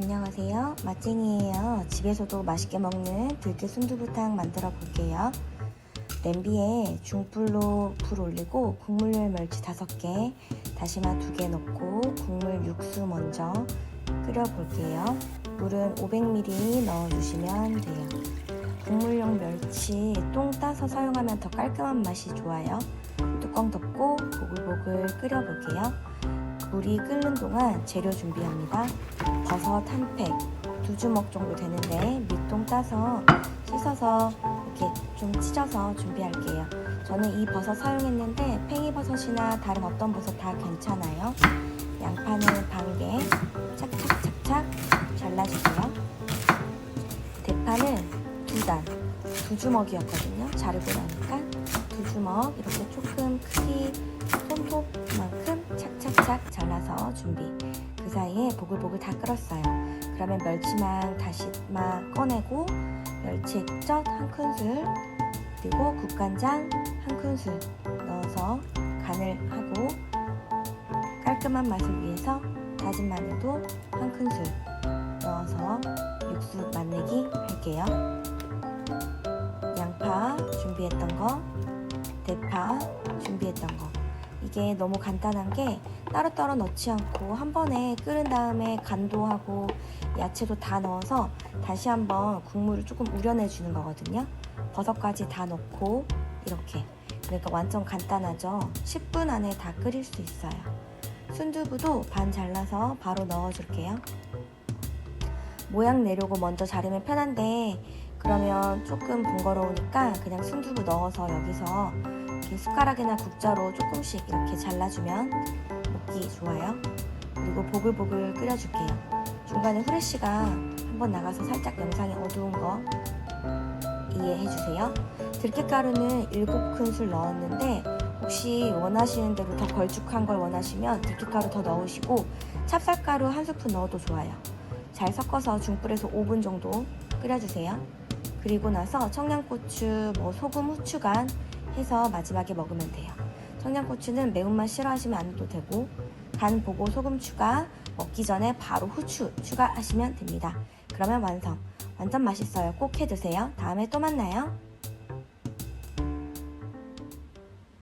안녕하세요. 맛쟁이에요. 집에서도 맛있게 먹는 들깨 순두부탕 만들어 볼게요. 냄비에 중불로 불 올리고 국물 멸치 5개, 다시마 2개 넣고 국물 육수 먼저 끓여 볼게요. 물은 500ml 넣어 주시면 돼요. 국물용 멸치 똥 따서 사용하면 더 깔끔한 맛이 좋아요. 뚜껑 덮고 보글보글 끓여 볼게요. 물이 끓는 동안 재료 준비합니다. 버섯 한 팩, 두 주먹 정도 되는데 밑동 따서 씻어서 이렇게 좀 찢어서 준비할게요. 저는 이 버섯 사용했는데 팽이버섯이나 다른 어떤 버섯 다 괜찮아요. 양파는 반개 착착착착 잘라주세요. 대파는 두 단, 두 주먹이었거든요. 자르고 나니까 두 주먹 이렇게 조금 크기 손톱만큼 착착착 잘라서 준비. 그 사이에 보글보글 다 끓었어요. 그러면 멸치망 다시마 꺼내고 멸치 액젓 한 큰술 그리고 국간장 한 큰술 넣어서 간을 하고 깔끔한 맛을 위해서 다진 마늘도 한 큰술 넣어서 육수 맛내기 할게요. 양파 준비했던 거, 대파 준비했던 거. 이게 너무 간단한 게 따로따로 넣지 않고 한 번에 끓은 다음에 간도 하고 야채도 다 넣어서 다시 한번 국물을 조금 우려내 주는 거거든요. 버섯까지 다 넣고 이렇게. 그러니까 완전 간단하죠. 10분 안에 다 끓일 수 있어요. 순두부도 반 잘라서 바로 넣어 줄게요. 모양 내려고 먼저 자르면 편한데 그러면 조금 번거로우니까 그냥 순두부 넣어서 여기서 이렇게 숟가락이나 국자로 조금씩 이렇게 잘라주면 먹기 좋아요. 그리고 보글보글 끓여줄게요. 중간에 후레쉬가 한번 나가서 살짝 영상이 어두운 거 이해해주세요. 들깨가루는 7큰술 넣었는데 혹시 원하시는 대로 더 걸쭉한 걸 원하시면 들깨가루 더 넣으시고 찹쌀가루 한 스푼 넣어도 좋아요. 잘 섞어서 중불에서 5분 정도 끓여주세요. 그리고 나서 청양고추, 뭐 소금, 후추간 해서 마지막에 먹으면 돼요. 청양고추는 매운맛 싫어하시면 안 해도 되고 간 보고 소금 추가, 먹기 전에 바로 후추 추가하시면 됩니다. 그러면 완성. 완전 맛있어요. 꼭 해드세요. 다음에 또 만나요.